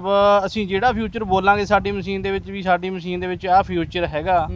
ਮਤਲਬ ਅਸੀਂ ਜਿਹੜਾ ਫਿਊਚਰ ਬੋਲਾਂਗੇ ਸਾਡੀ ਮਸ਼ੀਨ ਦੇ ਵਿੱਚ ਵੀ ਸਾਡੀ ਮਸ਼ੀਨ ਦੇ ਵਿੱਚ ਆਹ ਫਿਊਚਰ ਹੈਗਾ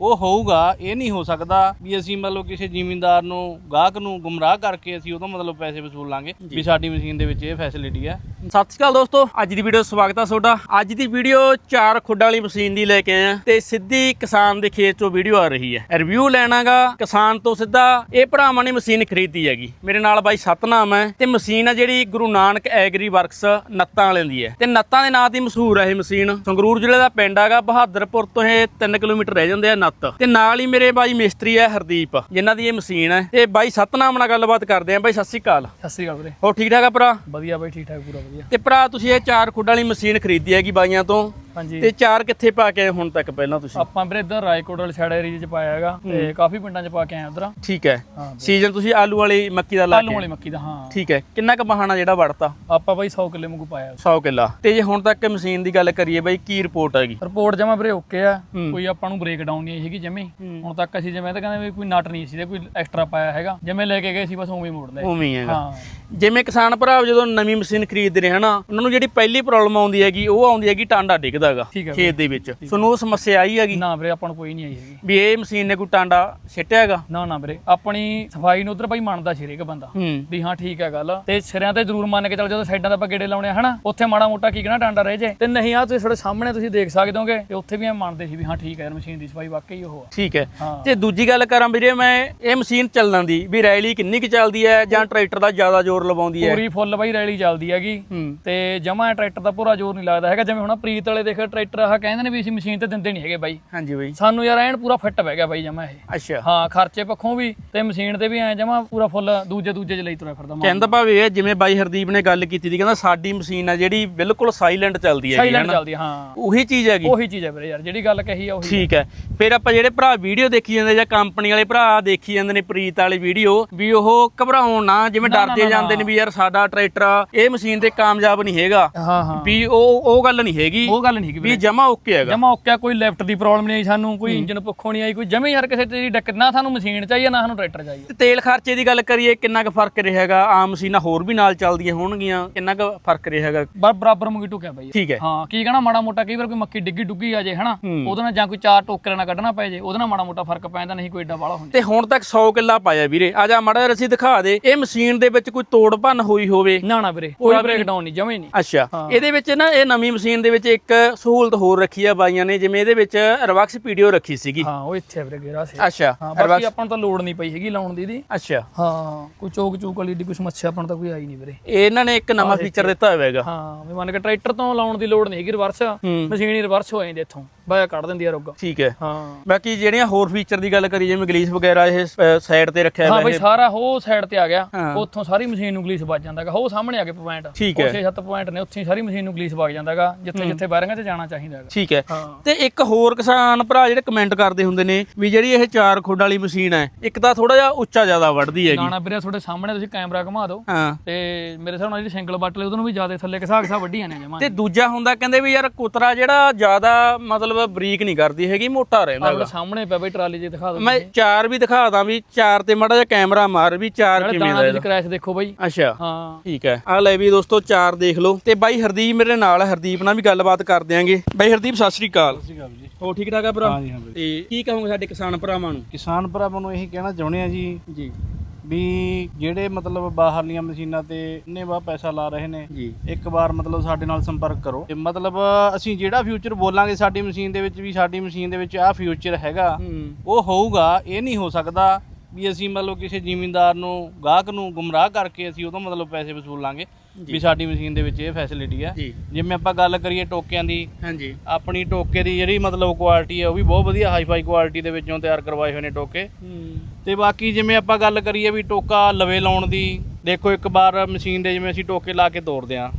ਉਹ ਹੋਊਗਾ ਇਹ ਨਹੀਂ ਹੋ ਸਕਦਾ ਵੀ ਅਸੀਂ ਮਤਲਬ ਕਿਸੇ ਜ਼ਿਮੀਂਦਾਰ ਨੂੰ ਗਾਹਕ ਨੂੰ ਗੁੰਮਰਾਹ ਕਰਕੇ ਅਸੀਂ ਉਹਦਾ ਮਤਲਬ ਪੈਸੇ ਵਸੂਲਾਂਗੇ ਵੀ ਸਾਡੀ ਮਸ਼ੀਨ ਦੇ ਵਿੱਚ ਇਹ ਫੈਸਿਲਿਟੀ ਹੈ। ਸਤਿ ਸ਼੍ਰੀ ਅਕਾਲ ਦੋਸਤੋ ਅੱਜ ਦੀ ਵੀਡੀਓ ਸਵਾਗਤ ਹੈ ਤੁਹਾਡਾ। ਅੱਜ ਦੀ ਵੀਡੀਓ ਚਾਰ ਖੁੱਡਾਂ ਵਾਲੀ ਮਸ਼ੀਨ ਦੀ ਲੈ ਕੇ ਆਏ ਆ ਤੇ ਸਿੱਧੀ ਕਿਸਾਨ ਦੇ ਖੇਤ ਚੋਂ ਵੀਡੀਓ ਆ ਰਹੀ ਹੈ। ਰਿਵਿਊ ਲੈਣਾਗਾ ਕਿਸਾਨ ਤੋਂ ਸਿੱਧਾ ਇਹ ਭਰਾਵਾਂ ਨੇ ਮਸ਼ੀਨ ਖਰੀਦੀ ਹੈਗੀ। ਮੇਰੇ ਨਾਲ ਬਾਈ ਸਤਨਾਮ ਹੈ ਤੇ ਮਸ਼ੀਨ ਆ ਜਿਹੜੀ ਗੁਰੂ ਨਾਨਕ ਐਗਰੀ ਵਰਕਸ ਨੱਤਾਂ ਵਾਲਿਆਂ ਦੀ ਹੈ। ਤੇ ਨੱਤਾਂ ਦੇ ਨਾਂ ਦੀ ਮਸ਼ਹੂਰ ਹੈ ਇਹ ਮਸ਼ੀਨ। ਸੰਗਰੂਰ ਜ਼ਿਲ੍ਹੇ ਦਾ ਪਿੰਡ ਹੈਗਾ ਬਹਾਦਰਪੁਰ ਤੋਂ ਇਹ 3 ਕਿਲੋਮੀਟਰ ਰਹਿ ਜਾਂਦੇ ਆ ਨੱਤ। ਤੇ ਨਾਲ ਹੀ ਮੇਰੇ ਬਾਈ ਮਿਸਤਰੀ ਹੈ ਹਰਦੀਪ ਜਿਨ੍ਹਾਂ ਦੀ ਇਹ ਮਸ਼ੀਨ ਹੈ। ਤੇ ਬਾਈ ਸਤਨਾਮ ਨਾਲ ਗੱਲਬਾਤ ਕਰਦੇ ਆ। ਬਾਈ ਸਤਿ ਸ਼੍ਰੀ ਅਕਾਲ। ਸਤਿ ਸ਼੍ਰੀ ਅਕਾਲ ਵੀਰੇ। ਹੋਰ ਠੀਕ ਠਾਕ ਆ ਭਰਾ? ਵਧੀਆ ਬਾਈ ਠੀਕ ਠਾਕ ਪੂਰਾ ਤੇ ਭਰਾ ਤੁਸੀਂ ਇਹ ਚਾਰ ਖੁੱਡਾਂ ਵਾਲੀ ਮਸ਼ੀਨ ਖਰੀਦੀ ਹੈਗੀ ਬਾਈਆਂ ਤੋਂ। ਹਾਂਜੀ। ਤੇ ਚਾਰ ਕਿੱਥੇ ਪਾ ਕੇ ਆਏ ਹੁਣ ਤੱਕ ਪਹਿਲਾਂ ਤੁਸੀਂ? ਆਪਾਂ ਵੀਰੇ ਇੱਧਰ ਰਾਏਕੋਟ ਵਾਲੇ ਸਾਈਡ ਏਰੀਆ 'ਚ ਪਾਇਆ ਹੈਗਾ ਤੇ ਕਾਫੀ ਪਿੰਡਾਂ 'ਚ ਪਾ ਕੇ ਆਏ ਉਧਰ। ਠੀਕ ਹੈ। ਸੀਜ਼ਨ ਤੁਸੀਂ ਆਲੂ ਵਾਲੀ ਮੱਕੀ ਦਾ ਲਾ ਆਲੂ ਕੇ ਵਾਲੀ ਮੱਕੀ ਦਾ ਹਾਂ। ਠੀਕ ਹੈ। ਕਿੰਨਾ ਕੁ ਬਹਾਨਾ ਜਿਹੜਾ ਵੜਤਾ? ਆਪਾਂ ਬਾਈ 100 ਕਿੱਲੇ ਵਾਂਗੂ ਪਾਇਆ। 100 ਕਿੱਲਾ। ਤੇ ਜੇ ਹੁਣ ਤੱਕ ਮਸ਼ੀਨ ਦੀ ਗੱਲ ਕਰੀਏ ਬਾਈ ਕੀ ਰਿਪੋਰਟ ਹੈਗੀ? ਰਿਪੋਰਟ ਜਮਾ ਵੀਰੇ ਓਕੇ ਆ। ਕੋਈ ਆਪਾਂ ਨੂੰ ਬ੍ਰੇਕ ਡਾਊਨ ਨਹੀਂ ਹੈਗੀ ਜਮੇ। ਹੁਣ ਤੱਕ ਅਸੀਂ ਜਿਵੇਂ ਤਾਂ ਕਹਿੰਦੇ ਵੀ ਕੋਈ ਨਟ ਨਹੀਂ ਸੀ ਤੇ ਕੋਈ ਐਕਸਟਰਾ ਪਾਇਆ ਹੈਗਾ। ਜਿਵੇਂ ਲੈ ਕੇ ਗਏ ਸੀ ਬਸ ਉਵੇਂ ਹੀ ਮੋੜ ਲਏ। ਉਵੇਂ ਹੈਗਾ। ਜਿਵੇਂ ਕਿਸਾਨ ਭਰਾ ਜਦੋਂ ਨਵੀਂ ਮਸ਼ੀਨ ਖਰੀਦਦੇ ਨੇ ਹਨਾ ਉਹਨਾਂ ਨੂੰ ਜਿਹੜੀ ਪਹਿਲੀ ਪ੍ਰੋਬਲਮ ਆਉਂਦੀ ਹੈਗੀ ਉਹ ਆਉਂਦੀ ਹੈਗੀ ਟਾਂਡਾ ਡਿੱਗਦਾ ਹੈਗਾ ਠੀਕ ਹੈ ਖੇਤ ਦੇ ਵਿੱਚ। ਤੁਹਾਨੂੰ ਉਹ ਸਮੱਸਿਆ ਆਈ ਹੈਗੀ। ਨਾ ਵੀਰੇ ਆਪਾਂ ਨੂੰ ਕੋਈ ਨਹੀਂ ਆਈ ਹੈਗੀ। ਵੀ ਇਹ ਮਸ਼ੀਨ ਨੇ ਕੋਈ ਟਾਂਡਾ ਸਿੱਟਿਆ ਹੈਗਾ? ਨਾ ਨਾ ਵੀਰੇ ਆਪਣੀ ਸਫ਼ਾਈ ਨੂੰ ਉਧਰ ਬਾਈ ਮੰਨਦਾ ਸੀ ਹਰੇਕ ਬੰਦਾ। ਵੀ ਹਾਂ ਠੀਕ ਹੈ ਗੱਲ। ਤੇ ਸਿਰਿਆਂ ਤੇ ਜ਼ਰੂਰ ਮੰਨ ਕੇ ਚੱਲ ਜਦੋਂ ਸਾਈਡਾਂ ਤੇ ਆਪਾਂ ਗੇੜੇ ਲਾਉਣੇ ਹਨਾ? ਉੱਥੇ ਮਾੜਾ ਮੋਟਾ ਕੀ ਕਹਿਣਾ ਡਾਂਡਾ ਰਹਿ ਜੇ। ਤੇ ਨਹੀਂ ਆ ਤੁਸੀਂ ਤੁਹਾਡੇ ਸਾਹਮਣੇ ਤੁਸੀਂ ਦੇਖ ਸਕਦੇ ਹੋਗੇ ਤੇ ਉੱਥੇ ਵੀ ਐ ਮੰਨਦੇ ਸੀ ਵੀ ਹਾਂ ਠੀਕ ਹੈ ਯਾਰ ਮਸ਼ੀਨ ਦੀ ਸਫ਼ਾਈ ਵਾਕਈ ਉਹ ਆ। ਠੀਕ ਹੈ। ਤੇ ਦੂਜੀ ਗੱਲ ਕਰਾਂ ਵੀਰੇ ਮੈਂ ਇਹ ਮਸ਼ੀਨ ਚੱਲਣ ਦੀ ਵੀ ਰੈਲੀ ਕਿੰਨੀ ਕੁ ਚੱਲਦੀ ਹੈ ਜਾਂ ਟਰੈਕਟਰ ਦਾ ਜ਼ਿਆਦਾ ਜ਼ੋਰ ਲਵਾਉਂਦੀ ਹੈ? ਪੂਰੀ ਫੁੱਲ ਬਾਈ ਰੈਲੀ ਚੱਲਦੀ ਹੈਗੀ। ਤੇ ਜਮਾ ਟਰੈਕਟਰ ਦਾ ਪੂਰਾ ਜ਼ੋਰ ਨਹੀਂ ਲੱਗਦਾ ਹੈਗਾ ਜਿਵੇਂ ਹੁਣ ਪ੍ਰੀਤ ਵਾਲੇ ਦੇਖ ਟਰੈਕਟਰ ਆਹ ਕਹਿੰਦੇ ਨੇ ਵੀ ਅਸੀਂ ਮਸ਼ੀਨ ਤੇ ਦਿੰਦੇ ਨਹੀਂ ਹੈਗੇ ਬਾਈ। ਹਾਂਜੀ ਬਾਈ। ਸਾਨੂੰ ਯਾਰ ਐਨ ਪੂਰਾ ਫਿੱਟ ਬਹਿ ਗਿਆ ਬਾਈ ਜਮਾ ਇਹ। ਅੱਛਾ। ਹਾਂ ਖਰਚੇ ਪੱਖੋਂ ਵੀ ਤੇ ਮਸ਼ੀਨ ਤੇ ਵੀ ਐ ਜਮਾ ਪੂਰਾ ਫੁੱਲ ਦੂਜੇ ਦੂਜੇ ਚ ਲਈ ਤੁਰਿਆ ਫਿਰਦਾ ਮਾਲ। ਕਹਿੰਦਾ ਭਾਵੇਂ ਇਹ ਜਿਵੇਂ ਬਾਈ ਹਰਦੀਪ ਨੇ ਗੱਲ ਕੀਤੀ ਸੀ ਕਹਿੰਦਾ ਸਾਡੀ ਮਸ਼ੀਨ ਆ ਜਿਹੜੀ ਬਿਲਕੁਲ ਸਾਇਲੈਂਟ ਚੱਲਦੀ ਹੈ ਸਾਈਲੈਂਟ ਚੱਲਦੀ ਹਾਂ। ਉਹੀ ਚੀਜ਼ ਹੈਗੀ। ਉਹੀ ਚੀਜ਼ ਹੈ ਵੀਰੇ ਯਾਰ ਜਿਹੜੀ ਗੱਲ ਕਹੀ ਆ ਉਹੀ ਠੀਕ ਹੈ। ਫਿਰ ਆਪਾਂ ਜਿਹੜੇ ਭਰਾ ਵੀਡੀਓ ਦੇਖੀ ਜਾਂਦੇ ਜਾਂ ਕੰਪਨੀ ਵਾਲੇ ਭਰਾ ਦੇਖੀ ਜਾਂਦੇ ਨੇ ਪ੍ਰੀਤ ਵਾਲੀ ਵੀਡੀਓ ਵੀ ਉਹ ਘਬਰਾਉਣ ਨਾ ਜਿਵੇਂ ਡਰਦੇ ਜਾਂਦੇ ਨੇ ਵੀ ਯਾਰ ਸਾਡਾ ਟਰੈਕਟਰ ਇਹ ਮਸ਼ੀਨ ਤੇ ਕਾਮਯਾਬ ਨਹੀਂ ਹੈਗਾ। ਹਾਂ ਹਾਂ। ਵੀ ਉਹ ਉਹ ਗੱਲ ਨਹੀਂ ਹੈਗੀ। ਉਹ ਗੱਲ ਨਹੀਂ ਹੈਗੀ ਵੀ ਜਮਾ ਓਕੇ ਹੈਗਾ। ਜਮਾ ਓਕੇ ਕੋਈ ਲੈਫਟ ਦੀ ਪ੍ਰੋਬਲਮ ਨਹੀਂ ਆਈ ਸਾਨੂੰ ਕੋਈ ਇੰਜਨ ਪੱਖੋਂ ਨਹੀਂ ਆਈ ਕੋਈ ਜਮੇ ਯਾਰ ਕਿਸੇ ਤੇਰੀ ਦਿੱਕਤ ਨਾ ਸਾਨੂੰ ਮਸ਼ੀਨ ਚਾਹੀਏ ਨਾ ਸਾਨੂੰ ਟਰੈਕਟਰ ਚਾਹੀਏ। ਤੇ ਤੇਲ ਖਰਚੇ ਦੀ ਗੱਲ ਕਰੀਏ ਕਿੰਨਾ ਕੁ ਫ਼ਰਕ ਰਹੇਗਾ? ਆਮ ਮਸ਼ੀਨਾਂ ਹੋਰ ਵੀ ਨਾਲ ਚੱਲਦੀਆਂ ਹੋਣਗੀਆਂ ਕਿੰਨਾ ਕੁ ਫ਼ਰਕ ਰਹੇਗਾ? ਬਰ ਬਰਾਬਰ ਮੁਗੀ ਟੁਕਿਆ ਬਾਈ। ਠੀਕ ਹੈ। ਹਾਂ ਕੀ ਕਹਣਾ ਮਾੜਾ ਮੋਟਾ ਕਈ ਵਾਰ ਕੋਈ ਮੱਕੀ ਡਿੱਗੀ ਡੁੱਗੀ ਆ ਜੇ ਹਨਾ। ਉਹਦੇ ਨਾਲ ਜਾਂ ਕੋਈ ਚਾਰ ਟੋਕਰੇ ਨਾਲ ਕੱਢਣਾ ਪੈ ਜੇ ਉਹਦੇ ਨਾਲ ਮਾੜਾ ਮੋਟਾ ਫ਼ਰਕ ਪੈਂਦਾ ਨਹੀਂ ਕੋਈ ਏਡਾ ਵਾਲਾ ਹੁੰਦਾ। ਤੇ ਹੁਣ ਤੱਕ 100 ਕਿੱਲਾ ਪਾਇਆ ਵੀਰੇ। ਆ ਜਾ ਮੜਾ ਰਸੀ ਦਿਖਾ ਦੇ। ਇਹ ਮਸ਼ੀਨ ਦੇ ਵਿੱਚ ਕੋਈ ਤੋੜ ਭੰਨ ਹੋਈ ਹੋਵੇ? ਨਾ ਨਾ ਵੀਰੇ ਕੋਈ ਬ੍ਰੇਕ ਡਾਊਨ ਨਹੀਂ ਜਮੇ ਨਹੀਂ। ਅੱਛਾ। ਇਹਦੇ ਵਿੱਚ ਨਾ ਇਹ ਨਵੀਂ ਮਸ਼ੀਨ ਦੇ ਵਿੱਚ ਇੱਕ ਸਹੂਲਤ ਹੋਰ ਰੱਖੀ ਆ ਬਾਈਆਂ ਨੇ ਜਿਵੇਂ ਇਹਦੇ ਵਿੱਚ ਰਿਵਰਸ ਪੀਡੀਓ ਰੱਖੀ ਸੀਗੀ। ਹਾਂ ਉਹ ਇੱਥੇ ਵੀਰੇ ਗੇਰਾ ਸੇ। ਅੱਛਾ ਹਾਂ ਬਾਕੀ ਆਪਾਂ ਨੂੰ ਤਾਂ ਲੋੜ ਨਹੀਂ ਪਈ ਹੈਗੀ ਲਾਉਣ ਦੀ ਦੀ ਅੱਛਾ। ਹਾਂ ਕੋਈ ਚੋਕ ਚੂਕ ਵਾਲੀ ਦੀ ਕੋਈ ਸਮੱਸਿਆ ਆਪਾਂ ਨੂੰ ਤਾਂ ਕੋਈ ਆਈ ਨਹੀਂ ਵੀਰੇ। ਇਹਨਾਂ ਨੇ ਇੱਕ ਨਵਾਂ ਫੀਚਰ ਦਿੱਤਾ ਹੋਇਆ ਹੈਗਾ। ਹਾਂ ਵੀ ਮੰਨ ਕੇ ਟਰੈਕਟਰ ਤੋਂ ਲਾਉਣ ਦੀ ਲੋੜ ਨਹੀਂ ਹੈਗੀ ਰਿਵਰਸ। ਹੂੰ। ਮਸ਼ੀਨ ਹੀ ਰਿਵਰਸ ਹੋ ਜਾਂਦੀ ਇੱਥੋਂ ਬਾਇਆ ਕੱਢ ਦਿੰਦੀ ਆ ਰੁੱਗ। ਠੀਕ ਹੈ। ਹਾਂ। ਬਾਕੀ ਜਿਹੜੀਆਂ ਹੋਰ ਫੀਚਰ ਦੀ ਗੱਲ ਕਰੀਏ ਜਿਵੇਂ ਗਲੀਸ ਵਗੈਰਾ ਇਹ ਸਾਈਡ ਤੇ ਰੱਖਿਆ ਹਾਂ ਹੋਇਆ ਬਈ ਸਾਰਾ ਉਹ ਸਾਈਡ ਤੇ ਆ ਗਿਆ। ਹਾਂ। ਉੱਥੋਂ ਸਾਰੀ ਮਸ਼ੀਨ ਨੂੰ ਗਲੀਸ ਵੱਜ ਜਾਂਦਾਗਾ ਉਹ ਸਾਹਮਣੇ ਆ ਕੇ ਪੁਆਇੰਟ ਠੀਕ ਹੈ। 6-7 ਪੁਆਇੰਟ ਨੇ ਉੱਥੇ ਹੀ ਸਾਰੀ ਮਸ਼ੀਨ ਨੂੰ ਗਲੀਸ ਵੱਜ ਜਾਂਦਾਗਾ ਜਿੱਥੇ ਜਿੱਥੇ ਵਾਇਰਿੰਗਾਂ 'ਚ ਜਾਣਾ ਚਾਹੀਦਾ ਹੈਗਾ। ਠੀਕ ਹੈ। ਹਾਂ। ਤੇ ਇੱਕ ਹੋਰ ਕਿਸਾਨ ਭਰਾ ਜਿਹੜੇ ਕਮੈਂਟ ਕਰਦੇ ਹੁੰਦੇ ਨੇ ਵੀ ਜਿਹੜੀ ਇਹ ਚਾਰ ਖੁੱਡ ਵਾਲੀ ਮਸ਼ੀਨ ਹੈ ਇੱਕ ਤਾਂ ਥੋੜਾ ਜਿਹਾ ਉੱਚਾ ਜ਼ਿਆਦਾ ਵੱਢਦੀ ਹੈਗੀ। ਗਾਣਾ ਵੀਰੇ ਤੁਹਾਡੇ ਸਾਹਮਣੇ ਤੁਸੀਂ ਕੈਮਰਾ ਘੁਮਾ ਦਿਓ। ਹਾਂ। ਤੇ ਮੇਰੇ ਹਿਸਾਬ ਨਾਲ ਜਿਹੜੀ ਸਿੰਗਲ ਬੱਟਲੇ ਉਹਦੋਂ ਵੀ ਜ਼ਿਆਦਾ ਥੱਲੇ ਘਸਾ ਘਸਾ ਵੱਡੀਆਂ ਨੇ ਜਮਾ। ਤੇ ਦੂਜਾ ਹੁੰਦਾ ਕਹਿੰਦੇ ਵੀ ਯਾਰ ਕੁਤਰਾ ਜਿਹੜਾ ਜ਼ਿਆਦਾ ਮਤਲਬ ਬਰੀਕ ਨਹੀਂ ਕਰਦੀ ਹੈਗੀ ਮੋਟਾ ਰਹਿੰਦਾ ਹੈਗਾ। ਸਾਹਮਣੇ ਪਿਆ ਬਈ ਟਰਾਲੀ 'ਚ ਦਿਖਾ ਦਿਓ ਮੈਂ ਚਾਰ ਵੀ ਦਿਖਾਦਾ ਵੀ ਚਾਰ ਤੇ ਮਾੜਾ ਜਿਹਾ ਕੈਮਰਾ ਮਾਰ ਵੀ ਚਾਰ ਕਿਵੇਂ ਦਾਣਾ ਦਾ ਦੀ ਇਹਦਾ। ਕ੍ਰੈਸ਼ ਦੇਖੋ ਬਈ। ਅੱਛਾ। ਹਾਂ। ਠੀਕ ਹੈ। ਆ ਲੈ ਵੀ ਦੋਸਤੋ ਚਾਰ ਦੇਖ ਲਓ। ਤੇ ਬਾਈ ਹਰਦੀਪ ਮੇਰੇ ਨਾਲ ਹੈ ਹਰਦੀਪ ਨਾਲ ਵੀ ਗੱਲਬਾਤ ਕਰ ਦਿਆਂਗੇ। ਬਾਈ ਹਰਦੀਪ ਸਤਿ ਸ੍ਰੀ ਅਕਾਲ। ਸਤਿ ਸ਼੍ਰੀ ਅਕਾਲ ਜੀ। ਹੋ ਠੀਕ ਠਾਕ ਆ ਭਰਾ? ਹਾਂਜੀ ਹਾਂ ਤੇ ਕੀ ਕਹੋਗੇ ਸਾਡੇ ਕਿਸਾਨ ਭਰਾਵਾਂ ਨੂੰ? ਕਿਸਾਨ ਭਰਾਵਾਂ ਨੂੰ ਇਹੀ ਕਹਿਣਾ ਚਾਹੁੰਦੇ ਆ ਜੀ ਜੀ। ਵੀ ਜਿਹੜੇ ਮਤਲਬ ਬਾਹਰਲੀਆਂ ਮਸ਼ੀਨਾਂ ਤੇ ਇੰਨੇ ਵਾ ਪੈਸਾ ਲਾ ਰਹੇ ਨੇ ਜੀ। ਇੱਕ ਵਾਰ ਮਤਲਬ ਸਾਡੇ ਨਾਲ ਸੰਪਰਕ ਕਰੋ। ਤੇ ਮਤਲਬ ਅਸੀਂ ਜਿਹੜਾ ਫਿਊਚਰ ਬੋਲਾਂਗੇ ਸਾਡੀ ਮਸ਼ੀਨ ਦੇ ਵਿੱਚ ਵੀ ਸਾਡੀ ਮਸ਼ੀਨ ਦੇ ਵਿੱਚ ਆਹ ਫਿਊਚਰ ਹੈਗਾ ਹੂੰ। ਉਹ ਹੋਊਗਾ ਇਹ ਨਹੀਂ ਹੋ ਸਕਦਾ ਵੀ ਅਸੀਂ ਮਤਲਬ ਕਿਸੇ ਜ਼ਿਮੀਂਦਾਰ ਨੂੰ ਗਾਹਕ ਨੂੰ ਗੁੰਮਰਾਹ ਕਰਕੇ ਅਸੀਂ ਉਹਦਾ ਮਤਲਬ ਪੈਸੇ ਵਸੂਲਾਂਗੇ। ਵੀ ਸਾਡੀ ਮਸ਼ੀਨ ਦੇ ਵਿੱਚ ਇਹ ਫੈਸਿਲਿਟੀ ਜੀ। ਜਿਵੇਂ ਆਪਾਂ ਗੱਲ ਕਰੀਏ ਟੋਕਿਆਂ ਦੀ ਹਾਂਜੀ। ਆਪਣੀ ਟੋਕੇ ਦੀ ਜਿਹੜੀ ਮਤਲਬ ਕੁਆਲਿਟੀ ਹੈ ਉਹ ਵੀ ਬਹੁਤ ਵਧੀਆ ਹਾਈ ਫਾਈ ਕੁਆਲਿਟੀ ਦੇ ਵਿੱਚੋਂ ਤਿਆਰ ਕਰਵਾਏ ਹੋਏ ਨੇ ਟੋਕੇ। ਤੇ ਬਾਕੀ ਜਿਵੇਂ ਆਪਾਂ ਗੱਲ ਕਰੀਏ ਵੀ ਟੋਕਾ ਲਵੇ ਲਾਉਣ ਦੀ ਦੇਖੋ ਇੱਕ ਵਾਰ ਮਸ਼ੀਨ ਦੇ ਜਿਵੇਂ ਅਸੀਂ ਟੋਕੇ ਲਾ ਕੇ ਤੋੜਦੇ ਆ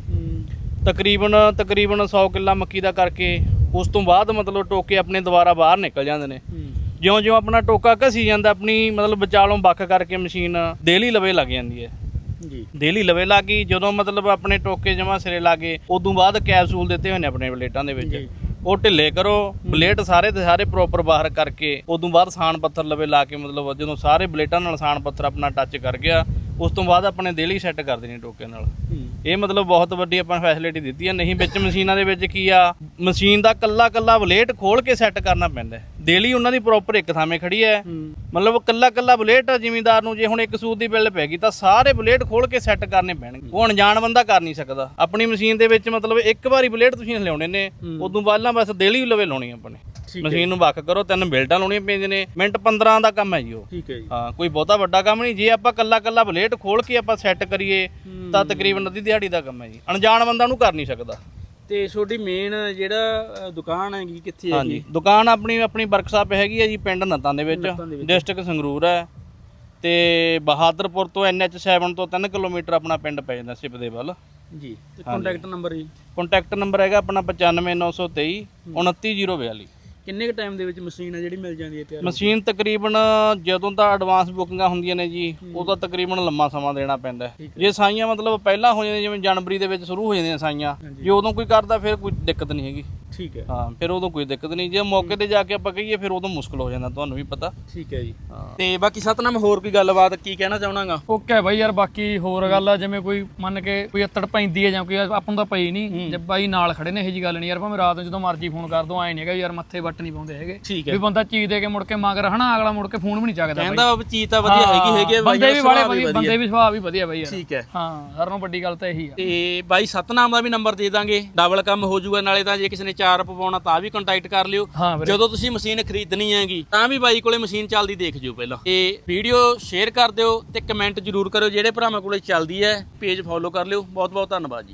ਤਕਰੀਬਨ ਤਕਰੀਬਨ 100 ਕਿੱਲਾ ਮੱਕੀ ਦਾ ਕਰਕੇ ਉਸ ਤੋਂ ਬਾਅਦ ਮਤਲਬ ਟੋਕੇ ਆਪਣੇ ਦੁਬਾਰਾ ਬਾਹਰ ਨਿਕਲ ਜਾਂਦੇ ਨੇ। ਜਿਉਂ ਜਿਉਂ ਆਪਣਾ ਟੋਕਾ ਘਸੀ ਜਾਂਦਾ ਆਪਣੀ ਮਤਲਬ ਵਿਚਾਲੋਂ ਬੱਕ ਕਰਕੇ ਮਸ਼ੀਨ ਦੇਲੀ ਲਵੇ ਲੱਗ ਜਾਂਦੀ ਹੈ। ਜੀ। ਦੇਲੀ ਲਵੇ ਲੱਗ ਗਈ ਜਦੋਂ ਮਤਲਬ ਆਪਣੇ ਟੋਕੇ ਜਮਾ ਸਿਰੇ ਲਾਗੇ ਉਦੋਂ ਬਾਅਦ ਕੈਪਸੂਲ ਦਿੱਤੇ ਹੋਏ ਨੇ ਆਪਣੇ ਪਲੇਟਾਂ ਦੇ ਵਿੱਚ। ਉਹ ਢਿੱਲੇ ਕਰੋ ਬਲੇਟ ਸਾਰੇ ਦੇ ਸਾਰੇ ਪ੍ਰੋਪਰ ਬਾਹਰ ਕਰਕੇ ਉਦੋਂ ਬਾਅਦ ਸਾਣ ਪੱਥਰ ਲਵੇ ਲਾ ਕੇ ਮਤਲਬ ਜਦੋਂ ਸਾਰੇ ਬਲੇਟਾਂ ਨਾਲ ਸਾਣ ਪੱਥਰ ਆਪਣਾ ਟੱਚ ਕਰ ਗਿਆ ਉਸ ਤੋਂ ਬਾਅਦ ਆਪਣੇ ਡੇਲੀ ਸੈੱਟ ਕਰ ਦੇਣੀ ਟੋਕੇ ਨਾਲ। ਇਹ ਮਤਲਬ ਬਹੁਤ ਵੱਡੀ ਆਪਾਂ ਫੈਸਿਲਿਟੀ ਦਿੱਤੀ ਹੈ ਨਹੀਂ ਵਿੱਚ ਮਸ਼ੀਨਾਂ ਦੇ ਵਿੱਚ ਕੀ ਆ ਮਸ਼ੀਨ ਦਾ ਕੱਲਾ ਕੱਲਾ ਬਲੇਡ ਖੋਲ ਕੇ ਸੈੱਟ ਕਰਨਾ ਪੈਂਦਾ ਹੈ। ਡੇਲੀ ਉਹਨਾਂ ਦੀ ਪ੍ਰੋਪਰ ਇੱਕ ਥਾਵੇਂ ਖੜੀ ਹੈ। ਮਤਲਬ ਕੱਲਾ ਕੱਲਾ ਬਲੇਡ ਜ਼ਿਮੀਂਦਾਰ ਨੂੰ ਜੇ ਹੁਣ ਇੱਕ ਸੂਤ ਦੀ ਬਿੱਲ ਪੈ ਗਈ ਤਾਂ ਸਾਰੇ ਬਲੇਡ ਖੋਲ ਕੇ ਸੈੱਟ ਕਰਨੇ ਪੈਣਗੇ। ਉਹ ਅਣਜਾਣ ਬੰਦਾ ਕਰ ਨਹੀਂ ਸਕਦਾ। ਆਪਣੀ ਮਸ਼ੀਨ ਦੇ ਵਿੱਚ ਮਤਲਬ ਇੱਕ ਵਾਰੀ ਬਲੇਡ ਤੁਸੀਂ ਲਿਆਉਣੇ ਨੇ ਉਦੋਂ ਬਾਅਦ ਨਾ ਬਸ ਡੇਲੀ ਲਵੇ ਲਾਉਣੀ ਆਪਣੇ ਮਸ਼ੀਨ ਨੂੰ ਵੱਖ ਕਰੋ ਤਿੰਨ ਬੇਲਟਾਂ ਲਾਉਣੀਆਂ ਪੈਂਦੀਆਂ ਨੇ ਮਿੰਟ 15 ਦਾ ਕੰਮ ਹੈ ਜੀ ਉਹ। ਠੀਕ ਹੈ ਜੀ। ਹਾਂ ਕੋਈ ਬਹੁਤਾ ਵੱਡਾ ਕੰਮ ਨਹੀਂ। ਜੇ ਆਪਾਂ ਕੱਲਾ ਕੱਲਾ ਬਲੇਡ ਖੋਲ ਕੇ ਆਪਾਂ ਸੈੱਟ ਕਰੀਏ ਤਾਂ ਤਕਰੀਬਨ ਅੱਧੀ ਦਿਹਾੜੀ ਦਾ ਕੰਮ ਹੈ ਜੀ। ਅਣਜਾਣ ਬੰਦਾ ਨੂੰ ਕਰ ਨਹੀਂ ਸਕਦਾ। ਤੇ ਤੁਹਾਡੀ ਮੇਨ ਜਿਹੜਾ ਅ, ਦੁਕਾਨ ਹੈਗੀ ਕਿੱਥੇ ਹੈਗੀ? ਹਾਂਜੀ। ਦੁਕਾਨ ਆਪਣੀ ਆਪਣੀ ਵਰਕਸ਼ਾਪ ਹੈਗੀ ਹੈ ਜੀ ਪਿੰਡ ਨੱਤਾਂ ਦੇ ਵਿੱਚ। ਨੱਤਾਂ ਦੇ ਵਿੱਚ। ਡਿਸਟ੍ਰਿਕਟ ਸੰਗਰੂਰ ਹੈ। ਤੇ ਬਹਾਦਰਪੁਰ ਤੋਂ NH7 ਤੋਂ 3 ਕਿਲੋਮੀਟਰ ਆਪਣਾ ਪਿੰਡ ਪੈ ਜਾਂਦਾ ਸਿਪ ਦੇ ਵੱਲ। ਜੀ। ਤੇ ਕੰਟੈਕਟ ਨੰਬਰ ਜੀ? ਕੰਟੈਕਟ ਨੰਬਰ ਹੈਗਾ ਆਪਣਾ 95923 29042 ਕਿੰਨੇ ਕ ਟਾਈਮ ਦੇ ਵਿੱਚ ਮਸ਼ੀਨ ਹੈ ਜਿਹੜੀ ਮਿਲ ਜਾਂਦੀ ਹੈ ਤਿਆਰ ਮਸ਼ੀਨ ਤਕਰੀਬਨ ਜਦੋਂ ਤਾਂ ਐਡਵਾਂਸ ਬੁਕਿੰਗਾਂ ਹੁੰਦੀਆਂ ਨੇ ਜੀ ਉਹ ਤਾਂ ਤਕਰੀਬਨ ਲੰਮਾ ਸਮਾਂ ਦੇਣਾ ਪੈਂਦਾ ਹੈ। ਜੇ ਸਾਈਆਂ ਮਤਲਬ ਪਹਿਲਾਂ ਹੋ ਜਾਂਦੀਆਂ ਜਿਵੇਂ ਜਨਵਰੀ ਦੇ ਵਿੱਚ ਸ਼ੁਰੂ ਹੋ ਜਾਂਦੀਆਂ ਸਾਈਆਂ ਜੇ ਉਦੋਂ ਕੋਈ ਕਰਦਾ ਫਿਰ ਕੋਈ ਦਿੱਕਤ ਨਹੀਂ ਹੈਗੀ। ਠੀਕ ਹੈ। ਹਾਂ ਫਿਰ ਉਦੋਂ ਕੋਈ ਦਿੱਕਤ ਨਹੀਂ। ਜੇ ਮੌਕੇ ਤੇ ਜਾ ਕੇ ਆਪਾਂ ਕਹੀਏ ਫਿਰ ਉਦੋਂ ਮੁਸ਼ਕਲ ਹੋ ਜਾਂਦਾ ਤੁਹਾਨੂੰ ਵੀ ਪਤਾ। ਠੀਕ ਹੈ ਜੀ। ਹਾਂ। ਤੇ ਬਾਕੀ ਸਤਨਾਮ ਹੋਰ ਕੋਈ ਗੱਲਬਾਤ ਕੀ ਕਹਿਣਾ ਚਾਹਣਾਗਾ? ਓਕੇ ਬਾਈ ਯਾਰ ਬਾਕੀ ਹੋਰ ਗੱਲ ਆ ਜਿਵੇਂ ਕੋਈ ਮੰਨ ਕੇ ਕੋਈ ਅੱਤੜ ਪੈਂਦੀ ਹੈ ਜਾਂ ਕੋਈ ਆਪਾਂ ਨੂੰ ਤਾਂ ਪਈ ਨਹੀਂ ਜੇ ਬਾਈ ਨਾਲ ਖੜੇ ਨੇ ਇਹੋ ਜੀ ਗੱਲ ਨਹੀਂ ਯਾਰ ਭਾਵੇਂ ਰਾਤ ਨੂੰ ਜਦੋਂ ਮਰਜ਼ੀ ਫੋਨ ਕਰ ਦੋ ਐ ਨਹੀਂ ਹੈਗਾ ਯਾਰ ਮੱਥੇ ਵੱਟ ਨਹੀਂ ਪਾਉਂਦੇ ਹੈਗੇ। ਠੀਕ ਵੀ ਬੰਦਾ ਚੀਜ਼ ਦੇ ਕੇ ਮੁੜ ਕੇ ਮਗਰ ਹਨਾ ਅਗਲਾ ਮੁੜ ਕੇ ਫੋਨ ਵੀ ਨਹੀਂ ਚੱਕਦਾ ਬਾਈ। ਕਹਿੰਦਾ ਵਾ ਚੀਜ਼ ਤਾਂ ਵਧੀਆ ਹੈਗੀ ਹੈਗੀ ਬਾਈ ਬੰਦੇ ਵੀ ਵਾਲੇ ਵਧੀਆ ਬੰਦੇ ਵੀ ਸੁਭਾਅ ਵੀ ਵਧੀਆ ਬਾਈ ਯਾਰ। ਠੀਕ ਹੈ। ਹਾਂ ਸਾਰਿਆਂ ਨੂੰ ਵੱਡੀ ਗੱਲ ਤਾਂ ਇਹੀ ਆ। ਤੇ ਬਾਈ ਸਤਨਾਮ ਦਾ ਵੀ ਨੰਬਰ ਦੇ ਦਾਂਗੇ ਡਬਲ ਕੰਮ ਹੋ ਜਾਊਗਾ ਨਾਲੇ ਤਾਂ ਜੇ ਕਿਸੇ ਨੇ ਚਾਰ ਪਵਾਉਣਾ ਤਾਂ ਵੀ ਕੰਟੈਕਟ ਕਰ ਲਿਓ। ਹਾਂ ਵੀਰੇ। ਜਦੋਂ ਤੁਸੀਂ ਮਸ਼ੀਨ ਖਰੀਦਣੀ ਹੈਗੀ ਤਾਂ ਵੀ ਬਾਈ ਕੋਲੇ ਮਸ਼ੀਨ ਚੱਲਦੀ ਦੇਖ ਜਿਓ ਪਹਿਲਾਂ। ਤੇ ਵੀਡੀਓ ਸ਼ੇਅਰ ਕਰ ਦਿਓ ਤੇ ਕਮੈਂਟ ਜ਼ਰੂਰ ਕਰਿਓ ਜਿਹੜੇ ਭਰਾਵਾਂ ਕੋਲੇ ਚੱਲਦੀ ਹੈ ਪੇਜ ਫੋਲੋ ਕਰ ਲਿਓ। ਬਹੁਤ ਬਹੁਤ ਧੰਨਵਾਦ ਜੀ।